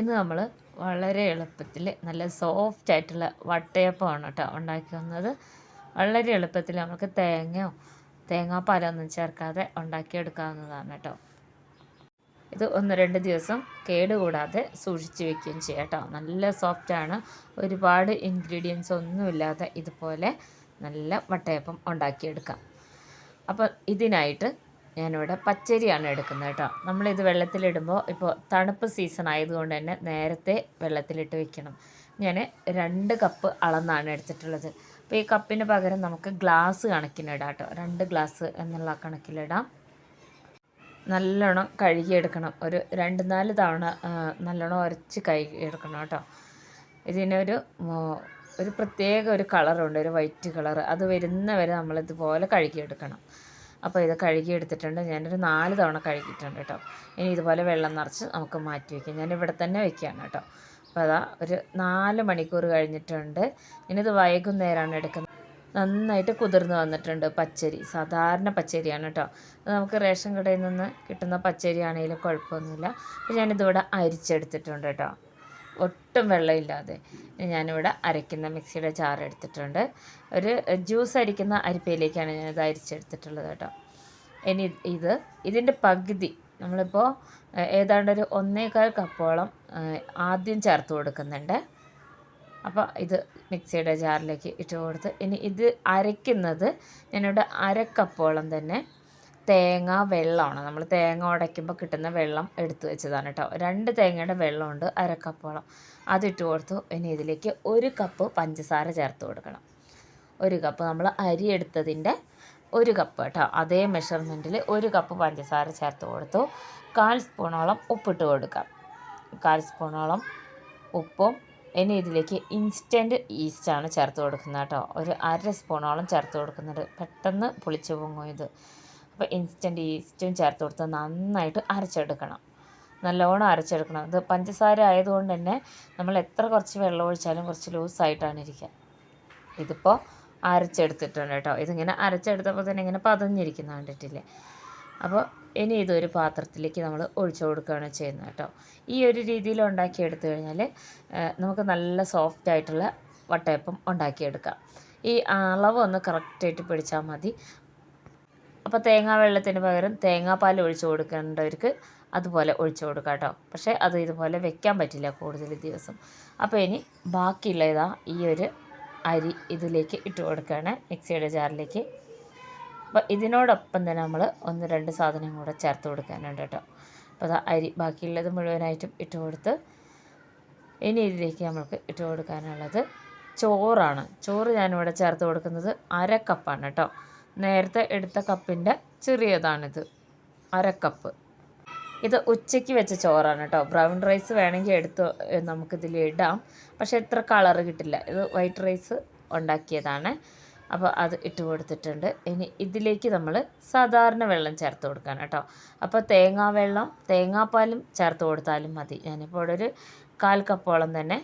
ഇന്ന് നമ്മൾ വളരെ എളുപ്പത്തിൽ നല്ല സോഫ്റ്റ് ആയിട്ടുള്ള വട്ടയപ്പമാണ് കേട്ടോ ഉണ്ടാക്കി വന്നത്. വളരെ എളുപ്പത്തിൽ നമുക്ക് തേങ്ങയോ തേങ്ങാപ്പാലൊന്നും ചേർക്കാതെ ഉണ്ടാക്കിയെടുക്കാവുന്നതാണ് കേട്ടോ. ഇത് ഒന്ന് രണ്ട് ദിവസം കേടുകൂടാതെ സൂക്ഷിച്ച് വെക്കുകയും ചെയ്യാം കേട്ടോ. നല്ല സോഫ്റ്റാണ് ഒരുപാട് ഇൻഗ്രീഡിയൻസ് ഒന്നുമില്ലാതെ ഇതുപോലെ നല്ല വട്ടയപ്പം ഉണ്ടാക്കിയെടുക്കാം. അപ്പോൾ ഇതിനായിട്ട് ഞാനിവിടെ പച്ചരിയാണ് എടുക്കുന്നത് കേട്ടോ. നമ്മളിത് വെള്ളത്തിലിടുമ്പോൾ ഇപ്പോൾ തണുപ്പ് സീസൺ ആയതുകൊണ്ട് തന്നെ നേരത്തെ വെള്ളത്തിലിട്ട് വെക്കണം. ഞാൻ രണ്ട് കപ്പ് അളന്നാണ് എടുത്തിട്ടുള്ളത്. അപ്പോൾ ഈ കപ്പിന് പകരം നമുക്ക് ഗ്ലാസ് കണക്കിനിടാം കേട്ടോ. രണ്ട് ഗ്ലാസ് എന്നുള്ള കണക്കിലിടാം. നല്ലോണം കഴുകിയെടുക്കണം. ഒരു രണ്ട് നാല് തവണ നല്ലോണം ഉരച്ച് കഴുകിയെടുക്കണം കേട്ടോ. ഇതിനൊരു ഒരു പ്രത്യേക ഒരു കളറുണ്ട്. ഒരു വൈറ്റ് കളർ അത് വരുന്ന വരെ നമ്മളിതുപോലെ കഴുകിയെടുക്കണം. അപ്പോൾ ഇത് കഴുകി എടുത്തിട്ടുണ്ട്. ഞാനൊരു നാല് തവണ കഴുകിയിട്ടുണ്ട് കേട്ടോ. ഇനി ഇതുപോലെ വെള്ളം നിറച്ച് നമുക്ക് മാറ്റി വയ്ക്കാം ഞാൻ ഇവിടെ തന്നെ വെക്കുകയാണ് കേട്ടോ. അപ്പോൾ അതാ ഒരു നാല് മണിക്കൂർ കഴിഞ്ഞിട്ടുണ്ട്. ഇനിയിത് വൈകുന്നേരമാണ് എടുക്കുന്നത്. നന്നായിട്ട് കുതിർന്ന് വന്നിട്ടുണ്ട് പച്ചരി. സാധാരണ പച്ചരിയാണ് കേട്ടോ. അത് നമുക്ക് റേഷൻ കടയിൽ നിന്ന് കിട്ടുന്ന പച്ചരിയാണെങ്കിലും കുഴപ്പമൊന്നുമില്ല. അപ്പോൾ ഞാനിതിവിടെ അരിച്ചെടുത്തിട്ടുണ്ട് കേട്ടോ. ഒട്ടും വെള്ളമില്ലാതെ ഞാനിവിടെ അരയ്ക്കുന്ന മിക്സിയുടെ ചാർ എടുത്തിട്ടുണ്ട്. ഒരു ജ്യൂസ് അരിക്കുന്ന അരിപ്പയിലേക്കാണ് ഞാനിത് അരിച്ചെടുത്തിട്ടുള്ളത് കേട്ടോ. ഇനി ഇത് ഇതിന്റെ പകുതി നമ്മളിപ്പോൾ ഏതാണ്ട് ഒരു ഒന്നേകാൽ കപ്പോളം ആദ്യം ചേർത്ത് കൊടുക്കുന്നുണ്ട്. അപ്പോൾ ഇത് മിക്സിയുടെ ജാറിലേക്ക് ഇട്ട് കൊടുത്ത് ഇനി ഇത് അരയ്ക്കുന്നത് ഞാനിവിടെ അരക്കപ്പോളം തന്നെ തേങ്ങ വെള്ളമാണ്. നമ്മൾ തേങ്ങ ഉടയ്ക്കുമ്പോൾ കിട്ടുന്ന വെള്ളം എടുത്തു വെച്ചതാണ് കേട്ടോ രണ്ട് തേങ്ങയുടെ വെള്ളമുണ്ട് അരക്കപ്പോളം അതിട്ട് കൊടുത്തു. ഇനി ഇതിലേക്ക് ഒരു കപ്പ് പഞ്ചസാര ചേർത്ത് കൊടുക്കണം. ഒരു കപ്പ് നമ്മൾ അരി എടുത്തതിന്റെ ഒരു കപ്പ് കേട്ടോ അതേ മെഷർമെന്റിൽ ഒരു കപ്പ് പഞ്ചസാര ചേർത്ത് കൊടുത്തു. കാൽ സ്പൂണോളം ഉപ്പിട്ട് കൊടുക്കാം. കാൽ സ്പൂണോളം ഉപ്പും ഇനി ഇതിലേക്ക് ഇൻസ്റ്റന്റ് ഈസ്റ്റാണ് ചേർത്ത് കൊടുക്കുന്നത് കേട്ടോ ഒരു അര സ്പൂണോളം ചേർത്ത് കൊടുക്കുന്നുണ്ട് പെട്ടെന്ന് പുളിച്ചു പൊങ്ങും ഇത്. അപ്പോൾ ഇൻസ്റ്റന്റ് ഈസ്റ്റും ചേർത്ത് കൊടുത്ത് നന്നായിട്ട് അരച്ചെടുക്കണം. നല്ലോണം അരച്ചെടുക്കണം. ഇത് പഞ്ചസാര ആയതുകൊണ്ട് തന്നെ നമ്മൾ എത്ര കുറച്ച് വെള്ളം ഒഴിച്ചാലും കുറച്ച് ലൂസായിട്ടാണ് ഇരിക്കുക ഇതിപ്പോൾ അരച്ചെടുത്തിട്ടുണ്ട് കേട്ടോ. ഇതിങ്ങനെ അരച്ചെടുത്തപ്പോൾ തന്നെ ഇങ്ങനെ പതഞ്ഞിരിക്കുന്ന കണ്ടിട്ടില്ലേ? അപ്പോൾ ഇനി ഇതൊരു പാത്രത്തിലേക്ക് നമ്മൾ ഒഴിച്ചു കൊടുക്കുകയാണ് ചെയ്യുന്നത് കേട്ടോ. ഈ ഒരു രീതിയിൽ ഉണ്ടാക്കിയെടുത്തു കഴിഞ്ഞാൽ നമുക്ക് നല്ല സോഫ്റ്റ് ആയിട്ടുള്ള വട്ടയപ്പം ഉണ്ടാക്കിയെടുക്കാം. ഈ അളവ് ഒന്ന് കറക്റ്റായിട്ട് പിടിച്ചാൽ മതി. അപ്പോൾ തേങ്ങാ വെള്ളത്തിന് പകരം തേങ്ങാപ്പാൽ ഒഴിച്ചു കൊടുക്കേണ്ടവർക്ക് അതുപോലെ ഒഴിച്ചു കൊടുക്കാം കേട്ടോ. പക്ഷേ അത് ഇതുപോലെ വെക്കാൻ പറ്റില്ല കൂടുതൽ ദിവസം. അപ്പോൾ ഇനി ബാക്കിയുള്ള ഇതാ ഈ ഒരു അരി ഇതിലേക്ക് ഇട്ട് കൊടുക്കുകയാണ് മിക്സിയുടെ ജാറിലേക്ക്. അപ്പോൾ ഇതിനോടൊപ്പം തന്നെ നമ്മൾ ഒന്ന് രണ്ട് സാധനം കൂടെ ചേർത്ത് കൊടുക്കാനുണ്ട് കേട്ടോ. അപ്പോൾ അതാ അരി ബാക്കിയുള്ളത് മുഴുവനായിട്ടും ഇട്ട് കൊടുത്ത് ഇനി ഇതിലേക്ക് നമ്മൾക്ക് ഇട്ട് കൊടുക്കാനുള്ളത് ചോറാണ്. ചോറ് ഞാനിവിടെ ചേർത്ത് കൊടുക്കുന്നത് അര കപ്പാണ് കേട്ടോ. നേരത്തെ എടുത്ത കപ്പിന്റെ ചെറിയതാണിത്. അരക്കപ്പ്. കപ്പ് ഇത് ഉച്ചയ്ക്ക് വെച്ച ചോറാണ് കേട്ടോ ബ്രൗൺ റൈസ് വേണമെങ്കിൽ എടുത്ത് നമുക്കിതിൽ ഇടാം. പക്ഷെ എത്ര കളർ കിട്ടില്ല. ഇത് വൈറ്റ് റൈസ് ഉണ്ടാക്കിയതാണ്. അപ്പോൾ അത് ഇട്ട് കൊടുത്തിട്ടുണ്ട്. ഇനി ഇതിലേക്ക് നമ്മൾ സാധാരണ വെള്ളം ചേർത്ത് കൊടുക്കാൻ കേട്ടോ അപ്പോൾ തേങ്ങാ വെള്ളം തേങ്ങാപ്പാലും ചേർത്ത് കൊടുത്താലും മതി. ഞാനിപ്പോൾ ഇവിടെ ഒരു കാൽ കപ്പോളം തന്നെ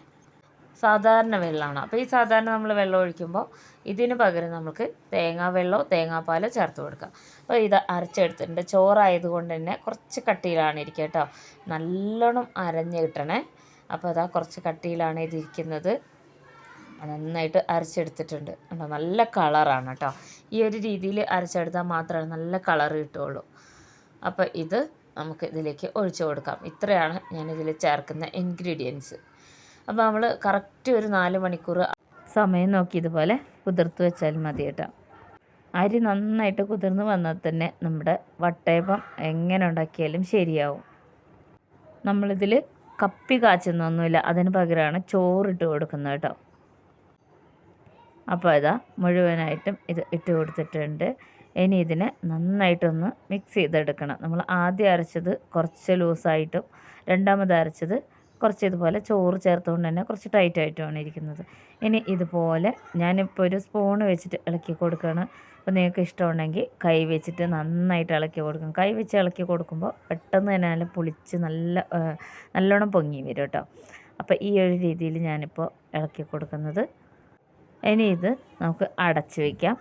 സാധാരണ വെള്ളമാണ്. അപ്പോൾ ഈ സാധാരണ നമ്മൾ വെള്ളം ഒഴിക്കുമ്പോൾ ഇതിന് പകരം നമുക്ക് തേങ്ങാ വെള്ളമോ തേങ്ങാപ്പാലോ ചേർത്ത് കൊടുക്കാം. അപ്പോൾ ഇത് അരച്ചെടുത്തിട്ടുണ്ട് ചോറായതുകൊണ്ട് തന്നെ കുറച്ച് കട്ടിയിലാണ് ഇരിക്കുക കേട്ടോ നല്ലോണം അരഞ്ഞ് കിട്ടണേ. അപ്പോൾ അതാ കുറച്ച് കട്ടിയിലാണ് ഇതിരിക്കുന്നത് നന്നായിട്ട് അരച്ചെടുത്തിട്ടുണ്ട്. കേട്ടോ നല്ല കളറാണ് കേട്ടോ. ഈ ഒരു രീതിയിൽ അരച്ചെടുത്താൽ മാത്രമേ നല്ല കളർ കിട്ടുകയുള്ളൂ. അപ്പോൾ ഇത് നമുക്ക് ഇതിലേക്ക് ഒഴിച്ചു കൊടുക്കാം. ഇത്രയാണ് ഞാനിതിൽ ചേർക്കുന്ന ഇൻഗ്രീഡിയൻസ് അപ്പോൾ നമ്മൾ കറക്റ്റ് ഒരു നാല് മണിക്കൂർ സമയം നോക്കി ഇതുപോലെ കുതിർത്ത് വെച്ചാൽ മതി കേട്ടോ. അരി നന്നായിട്ട് കുതിർന്ന് വന്നാൽ തന്നെ നമ്മുടെ വട്ടയപ്പം എങ്ങനെ ഉണ്ടാക്കിയാലും ശരിയാവും. നമ്മളിതിൽ കപ്പി കാച്ചുന്നൊന്നുമില്ല അതിന് പകരമാണ് ചോറിട്ട് കൊടുക്കുന്നത് കേട്ടോ. അപ്പോൾ ഇതാ മുഴുവനായിട്ടും ഇത് ഇട്ട് കൊടുത്തിട്ടുണ്ട്. ഇനി ഇതിനെ നന്നായിട്ടൊന്ന് മിക്സ് ചെയ്തെടുക്കണം. നമ്മൾ ആദ്യം അരച്ചത് കുറച്ച് ലൂസായിട്ടും രണ്ടാമത് അരച്ചത് കുറച്ച് ഇതുപോലെ ചോറ് ചേർത്തുകൊണ്ട് തന്നെ കുറച്ച് ടൈറ്റ് ആയിട്ടുമാണ് ഇരിക്കുന്നത്. ഇനി ഇതുപോലെ ഞാനിപ്പോൾ ഒരു സ്പൂൺ വെച്ചിട്ട് ഇളക്കി കൊടുക്കുകയാണ് അപ്പോൾ നിങ്ങൾക്ക് ഇഷ്ടമുണ്ടെങ്കിൽ കൈ വെച്ചിട്ട് നന്നായിട്ട് ഇളക്കി കൊടുക്കും. കൈ വെച്ച് ഇളക്കി കൊടുക്കുമ്പോൾ പെട്ടെന്ന് തന്നെ നല്ല പുളിച്ച് നല്ല നല്ലോണം പൊങ്ങി വരും കേട്ടോ. അപ്പോൾ ഈ ഒരു രീതിയിൽ ഞാനിപ്പോൾ ഇളക്കി കൊടുക്കുന്നത്. ഇനി ഇത് നമുക്ക് അടച്ച് വയ്ക്കാം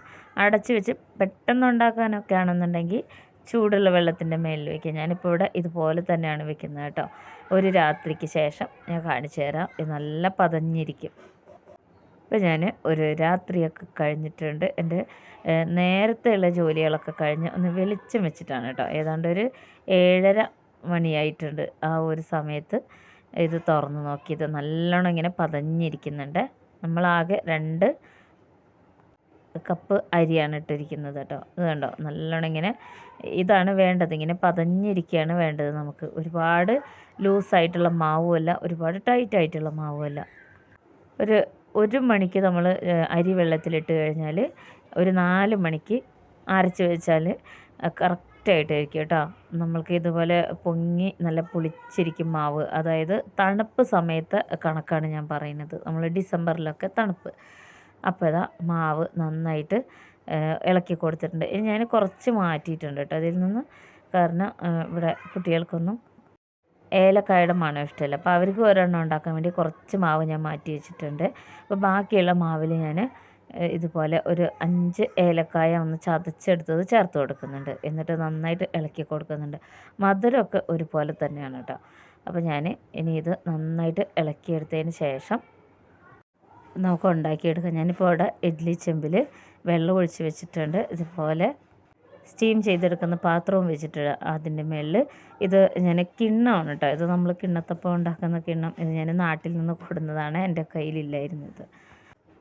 അടച്ച് വെച്ച് പെട്ടെന്ന് ഉണ്ടാക്കാനൊക്കെ ആണെന്നുണ്ടെങ്കിൽ ചൂടുള്ള വെള്ളത്തിന്റെ മേലിൽ വയ്ക്കുക ഞാനിപ്പോൾ ഇവിടെ ഇതുപോലെ തന്നെയാണ് വെക്കുന്നത് കേട്ടോ. ഒരു രാത്രിക്ക് ശേഷം ഞാൻ കാണിച്ചു തരാം. ഇത് നല്ല പതഞ്ഞിരിക്കും. ഇപ്പം ഞാൻ ഒരു രാത്രിയൊക്കെ കഴിഞ്ഞിട്ടുണ്ട്. എന്റെ നേരത്തെയുള്ള ജോലികളൊക്കെ കഴിഞ്ഞ് ഒന്ന് വെളിച്ചം വെച്ചിട്ടാണ് കേട്ടോ. ഏതാണ്ട് ഒരു ഏഴര മണിയായിട്ടുണ്ട് ആ ഒരു സമയത്ത് ഇത് തുറന്ന് നോക്കിയത്. നല്ലോണം ഇങ്ങനെ പതഞ്ഞിരിക്കുന്നുണ്ട്. നമ്മളാകെ രണ്ട് കപ്പ് അരിയാണ് ഇട്ടിരിക്കുന്നത് കേട്ടോ. ഇത് കണ്ടോ? നല്ലോണം ഇങ്ങനെ ഇതാണ് വേണ്ടത്. ഇങ്ങനെ പതഞ്ഞിരിക്കുകയാണ് വേണ്ടത് നമുക്ക്. ഒരുപാട് ലൂസായിട്ടുള്ള മാവുമല്ല ഒരുപാട് ടൈറ്റ് ആയിട്ടുള്ള മാവുമല്ല. ഒരു ഒരു മണിക്ക് നമ്മൾ അരി വെള്ളത്തിലിട്ട് കഴിഞ്ഞാൽ ഒരു നാല് മണിക്ക് അരച്ച് വെച്ചാൽ കറക്റ്റായിട്ടായിരിക്കും കേട്ടോ. നമ്മൾക്ക് ഇതുപോലെ പൊങ്ങി നല്ല പുളിച്ചിരിക്കും മാവ്. അതായത് തണുപ്പ് സമയത്തെ കണക്കാണ് ഞാൻ പറയുന്നത്. നമ്മൾ ഡിസംബറിലൊക്കെ തണുപ്പ്. അപ്പോൾ ഇതാ മാവ് നന്നായിട്ട് ഇളക്കി കൊടുത്തിട്ടുണ്ട്. ഇനി ഞാൻ കുറച്ച് മാറ്റിയിട്ടുണ്ട് കേട്ടോ. അതിൽ നിന്ന് കാരണം ഇവിടെ കുട്ടികൾക്കൊന്നും ഏലക്കായുടെ മണം ഇഷ്ടമല്ല. അപ്പോൾ അവർക്ക് ഒരെണ്ണം ഉണ്ടാക്കാൻ വേണ്ടി കുറച്ച് മാവ് ഞാൻ മാറ്റി വെച്ചിട്ടുണ്ട്. അപ്പോൾ ബാക്കിയുള്ള മാവിൽ ഞാൻ ഇതുപോലെ ഒരു അഞ്ച് ഏലക്കായ ഒന്ന് ചതച്ചെടുത്തത് ചേർത്ത് കൊടുക്കുന്നുണ്ട്. എന്നിട്ട് നന്നായിട്ട് ഇളക്കി കൊടുക്കുന്നുണ്ട്. മധുരമൊക്കെ ഒരുപോലെ തന്നെയാണ് കേട്ടോ. അപ്പോൾ ഞാൻ ഇനി ഇത് നന്നായിട്ട് ഇളക്കിയെടുത്തതിന് ശേഷം നമുക്ക് ഉണ്ടാക്കിയെടുക്കാം. ഞാനിപ്പോൾ അവിടെ ഇഡ്ഡലി ചെമ്പിൽ വെള്ളം ഒഴിച്ച് വെച്ചിട്ടുണ്ട്. ഇതുപോലെ സ്റ്റീം ചെയ്തെടുക്കുന്ന പാത്രവും വെച്ചിട്ട് അതിന്റെ മേളിൽ ഇത് ഞാൻ കിണ്ണമാണ് കേട്ടോ. ഇത് നമ്മൾ കിണ്ണത്തപ്പം ഉണ്ടാക്കുന്ന കിണ്ണം. ഇത് ഞാൻ നാട്ടിൽ നിന്ന് കൊടുന്നതാണ്. എന്റെ കയ്യിലില്ലായിരുന്നത്.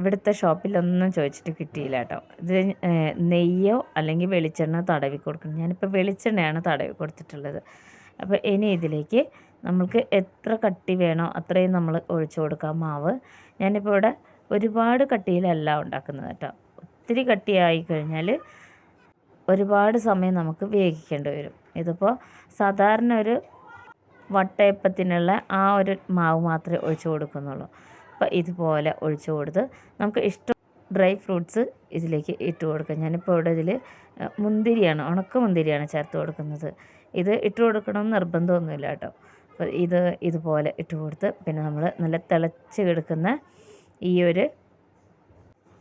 ഇവിടുത്തെ ഷോപ്പിലൊന്നും ചോദിച്ചിട്ട് കിട്ടിയില്ല കേട്ടോ. ഇത് നെയ്യോ അല്ലെങ്കിൽ വെളിച്ചെണ്ണ തടവി കൊടുക്കണം. ഞാനിപ്പോൾ വെളിച്ചെണ്ണയാണ് തടവി കൊടുത്തിട്ടുള്ളത്. അപ്പോൾ ഇനി ഇതിലേക്ക് നമ്മൾക്ക് എത്ര കട്ടി വേണോ അത്രയും നമ്മൾ ഒഴിച്ചു കൊടുക്കാം മാവ്. ഞാനിപ്പോൾ ഇവിടെ ഒരുപാട് കട്ടിയിലല്ല ഉണ്ടാക്കുന്നത് കേട്ടോ. ഒത്തിരി കട്ടിയായി കഴിഞ്ഞാൽ ഒരുപാട് സമയം നമുക്ക് വേവിക്കേണ്ടി വരും. ഇതിപ്പോൾ സാധാരണ ഒരു വട്ടയപ്പത്തിനുള്ള ആ ഒരു മാവ് മാത്രമേ ഒഴിച്ചു കൊടുക്കുന്നുള്ളൂ. അപ്പോൾ ഇതുപോലെ ഒഴിച്ചു കൊടുത്ത് നമുക്ക് ഇഷ്ടം ഡ്രൈ ഫ്രൂട്ട്സ് ഇതിലേക്ക് ഇട്ട് കൊടുക്കാം. ഞാനിപ്പോൾ ഇവിടെ ഇതിൽ മുന്തിരിയാണ് ഉണക്ക മുന്തിരിയാണ് ചേർത്ത് കൊടുക്കുന്നത്. ഇത് ഇട്ട് കൊടുക്കണമെന്ന് നിർബന്ധമൊന്നുമില്ല കേട്ടോ. ഇത് ഇതുപോലെ ഇട്ട് കൊടുത്ത് പിന്നെ നമ്മൾ നല്ല തിളച്ച് കിടക്കുന്ന ഈ ഒരു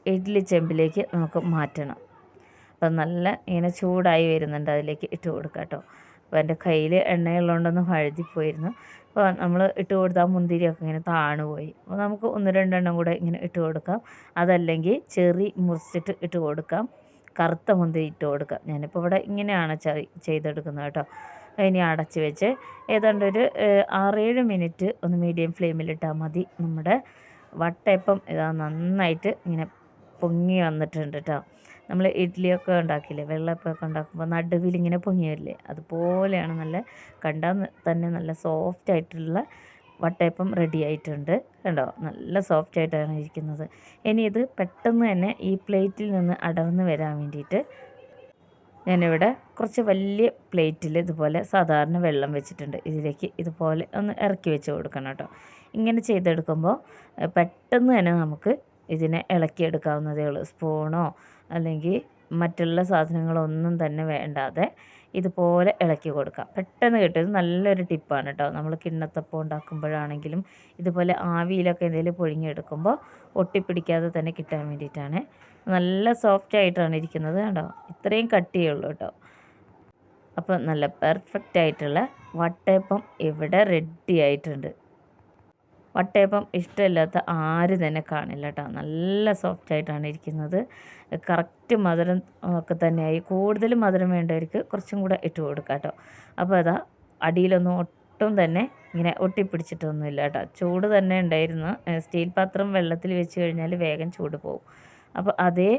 ഇഡ്ഡലി ചെമ്പിലേക്ക് നമുക്ക് മാറ്റണം. അപ്പം നല്ല ഇങ്ങനെ ചൂടായി വരുന്നുണ്ട് അതിലേക്ക് ഇട്ട് കൊടുക്കുക കേട്ടോ അപ്പോൾ എന്റെ കയ്യിൽ എണ്ണയുള്ളതുകൊണ്ടൊന്ന് വഴുതിപ്പോയിരുന്നു അപ്പോൾ നമ്മൾ ഇട്ട് കൊടുത്താൽ മുന്തിരിയൊക്കെ ഇങ്ങനെ താണുപോയി അപ്പോൾ നമുക്ക് ഒന്ന് രണ്ടെണ്ണം കൂടെ ഇങ്ങനെ ഇട്ട് കൊടുക്കാം. അതല്ലെങ്കിൽ ചെറി മുറിച്ചിട്ട് ഇട്ട് കൊടുക്കാം. കറുത്ത മുന്തിരി ഇട്ട് കൊടുക്കാം. ഞാനിപ്പോൾ ഇവിടെ ഇങ്ങനെയാണ് ചെയ്തെടുക്കുന്നത് കേട്ടോ ഇനി അടച്ച് വെച്ച് ഏതാണ്ട് ഒരു ആറേഴ് മിനിറ്റ് ഒന്ന് മീഡിയം ഫ്ലെയിമിലിട്ടാൽ മതി. നമ്മുടെ വട്ടയപ്പം ഇതാ നന്നായിട്ട് ഇങ്ങനെ പൊങ്ങി വന്നിട്ടുണ്ട് കേട്ടോ നമ്മൾ ഇഡ്ഡലിയൊക്കെ ഉണ്ടാക്കില്ലേ വെള്ളപ്പമൊക്കെ ഉണ്ടാക്കുമ്പോൾ നടുവിൽ ഇങ്ങനെ പൊങ്ങി വരില്ലേ അതുപോലെയാണ് നല്ല കണ്ടാൽ തന്നെ നല്ല സോഫ്റ്റ് ആയിട്ടുള്ള വട്ടയപ്പം റെഡി ആയിട്ടുണ്ട്. കണ്ടോ? നല്ല സോഫ്റ്റ് ആയിട്ടാണ് ഇരിക്കുന്നത്. ഇനി ഇത് പെട്ടെന്ന് തന്നെ ഈ പ്ലേറ്റിൽ നിന്ന് അടർന്ന് വരാൻ വേണ്ടിയിട്ട് ഞാനിവിടെ കുറച്ച് വലിയ പ്ലേറ്റിൽ ഇതുപോലെ സാധാരണ വെള്ളം വെച്ചിട്ടുണ്ട്. ഇതിലേക്ക് ഇതുപോലെ ഒന്ന് ഇറക്കി വെച്ച് കൊടുക്കണം കേട്ടോ. ഇങ്ങനെ ചെയ്തെടുക്കുമ്പോൾ പെട്ടെന്ന് തന്നെ നമുക്ക് ഇതിനെ ഇളക്കിയെടുക്കാവുന്നതേ ഉള്ളൂ. സ്പൂണോ അല്ലെങ്കിൽ മറ്റുള്ള സാധനങ്ങളൊന്നും തന്നെ വേണ്ടാതെ ഇതുപോലെ ഇളക്കി കൊടുക്കാം. പെട്ടെന്ന് കിട്ടും. നല്ലൊരു ടിപ്പാണ് കേട്ടോ. നമ്മൾ കിണ്ണത്തപ്പം ഉണ്ടാക്കുമ്പോഴാണെങ്കിലും ഇതുപോലെ ആവിയിലൊക്കെ എന്തെങ്കിലും പൊഴിഞ്ഞെടുക്കുമ്പോൾ ഒട്ടിപ്പിടിക്കാതെ തന്നെ കിട്ടാൻ വേണ്ടിയിട്ടാണ്. നല്ല സോഫ്റ്റ് ആയിട്ടാണ് ഇരിക്കുന്നത് കേട്ടോ ഇത്രയും കട്ടിയുള്ളൂ കേട്ടോ. അപ്പോൾ നല്ല പെർഫെക്റ്റ് ആയിട്ടുള്ള വട്ടയപ്പം ഇവിടെ റെഡി ആയിട്ടുണ്ട്. വട്ടയപ്പം ഇഷ്ടമില്ലാത്ത ആര് തന്നെ കാണില്ല കേട്ടോ. നല്ല സോഫ്റ്റ് ആയിട്ടാണ് ഇരിക്കുന്നത്. കറക്റ്റ് മധുരം ഒക്കെ തന്നെയായി. കൂടുതൽ മധുരം വേണ്ടവർക്ക് കുറച്ചും കൂടെ ഇട്ട് കൊടുക്കാം കേട്ടോ. അപ്പോൾ അതാ അടിയിലൊന്നും ഒട്ടും തന്നെ ഇങ്ങനെ ഒട്ടിപ്പിടിച്ചിട്ടൊന്നുമില്ല കേട്ടോ. ചൂട് തന്നെ ഉണ്ടായിരുന്നു. സ്റ്റീൽ പാത്രം വെള്ളത്തിൽ വെച്ച് കഴിഞ്ഞാൽ വേഗം ചൂട് പോകും. അപ്പോൾ അതേ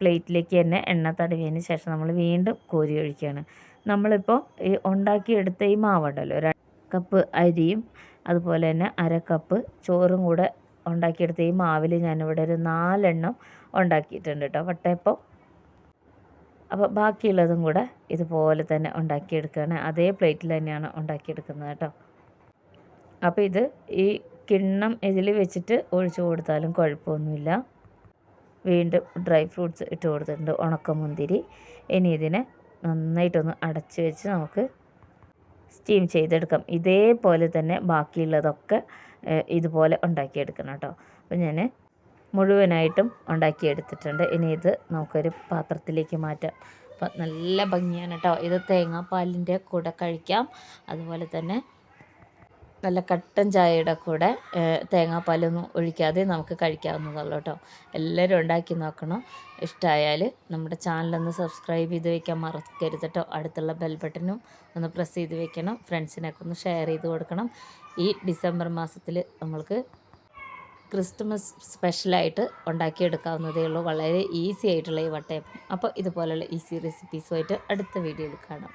പ്ലേറ്റിലേക്ക് തന്നെ എണ്ണ തടവിയതിന് ശേഷം നമ്മൾ വീണ്ടും കോരി ഒഴിക്കുകയാണ്. നമ്മളിപ്പോൾ ഈ ഉണ്ടാക്കിയെടുത്ത ഈ മാവുണ്ടല്ലോ ഒരു കപ്പ് അരിയും അതുപോലെ തന്നെ അര കപ്പ് ചോറും കൂടെ ഉണ്ടാക്കിയെടുത്ത ഈ മാവിൽ ഞാനിവിടെ ഒരു നാലെണ്ണം ഉണ്ടാക്കിയിട്ടുണ്ട് കേട്ടോ വട്ടയപ്പം. അപ്പോൾ ബാക്കിയുള്ളതും കൂടെ ഇതുപോലെ തന്നെ ഉണ്ടാക്കിയെടുക്കുകയാണ്. അതേ പ്ലേറ്റിൽ തന്നെയാണ് ഉണ്ടാക്കിയെടുക്കുന്നത് കേട്ടോ. അപ്പോൾ ഇത് ഈ കിണ്ണം ഇതിൽ വെച്ചിട്ട് ഒഴിച്ചു കൊടുത്താലും കുഴപ്പമൊന്നുമില്ല. വീണ്ടും ഡ്രൈ ഫ്രൂട്ട്സ് ഇട്ട് കൊടുത്തിട്ടുണ്ട് ഉണക്കമുന്തിരി ഇനി ഇതിനെ നന്നായിട്ടൊന്ന് അടച്ച് വെച്ച് നമുക്ക് സ്റ്റീം ചെയ്തെടുക്കാം. ഇതേപോലെ തന്നെ ബാക്കിയുള്ളതൊക്കെ ഇതുപോലെ ഉണ്ടാക്കിയെടുക്കണം കേട്ടോ. അപ്പോൾ ഞാൻ മുഴുവനായിട്ടും ഉണ്ടാക്കിയെടുത്തിട്ടുണ്ട്. ഇനി ഇത് നമുക്കൊരു പാത്രത്തിലേക്ക് മാറ്റാം. അപ്പം നല്ല ഭംഗിയാണ് കേട്ടോ. ഇത് തേങ്ങാപ്പാലിന്റെ കൂടെ കഴിക്കാം. അതുപോലെ തന്നെ നല്ല കട്ടൻ ചായയുടെ കൂടെ തേങ്ങാപ്പാലൊന്നും ഒഴിക്കാതെ നമുക്ക് കഴിക്കാവുന്നതുള്ളൂ കേട്ടോ. എല്ലാവരും ഉണ്ടാക്കി നോക്കണം. ഇഷ്ടമായാൽ നമ്മുടെ ചാനലൊന്ന് സബ്സ്ക്രൈബ് ചെയ്ത് വെക്കാൻ മറക്കരുത് കേട്ടോ. അടുത്തുള്ള ബെൽ ബട്ടനും ഒന്ന് പ്രസ് ചെയ്ത് വെക്കണം. ഫ്രണ്ട്സിനൊക്കെ ഒന്ന് ഷെയർ ചെയ്ത് കൊടുക്കണം. ഈ ഡിസംബർ മാസത്തിൽ നമ്മൾക്ക് ക്രിസ്തുമസ് സ്പെഷ്യലായിട്ട് ഉണ്ടാക്കിയെടുക്കാവുന്നതേ ഉള്ളൂ വളരെ ഈസി ആയിട്ടുള്ള ഈ വട്ടയപ്പം. അപ്പോൾ ഇതുപോലെയുള്ള ഈസി റെസിപ്പീസുമായിട്ട് അടുത്ത വീഡിയോയിൽ കാണാം.